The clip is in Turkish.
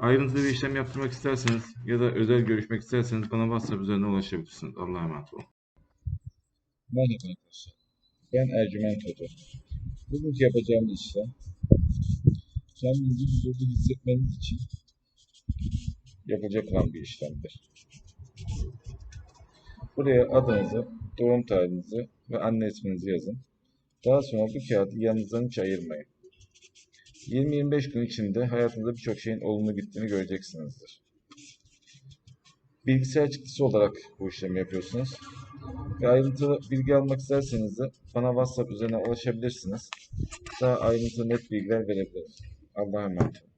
Ayrıntılı bir işlem yaptırmak isterseniz ya da özel görüşmek isterseniz bana WhatsApp üzerinden ulaşabilirsiniz. Allah'a emanet olun. Merhaba arkadaşlar. Ben Ercüment Hoca. Bugünkü yapacağımız işlem kendinizi huzurlu hissetmeniz için yapılacak olan bir işlemdir. Buraya adınızı, doğum tarihinizi ve anne isminizi yazın. Daha sonra bu kağıdı yanınızdan hiç ayırmayın. 20-25 gün içinde hayatınızda birçok şeyin olumlu gittiğini göreceksinizdir. Bilgisayar çıktısı olarak bu işlemi yapıyorsunuz. Ve ayrıntılı bilgi almak isterseniz de bana WhatsApp üzerinden ulaşabilirsiniz. Daha ayrıntılı net bilgiler verebilirim. Allah'a emanet olun.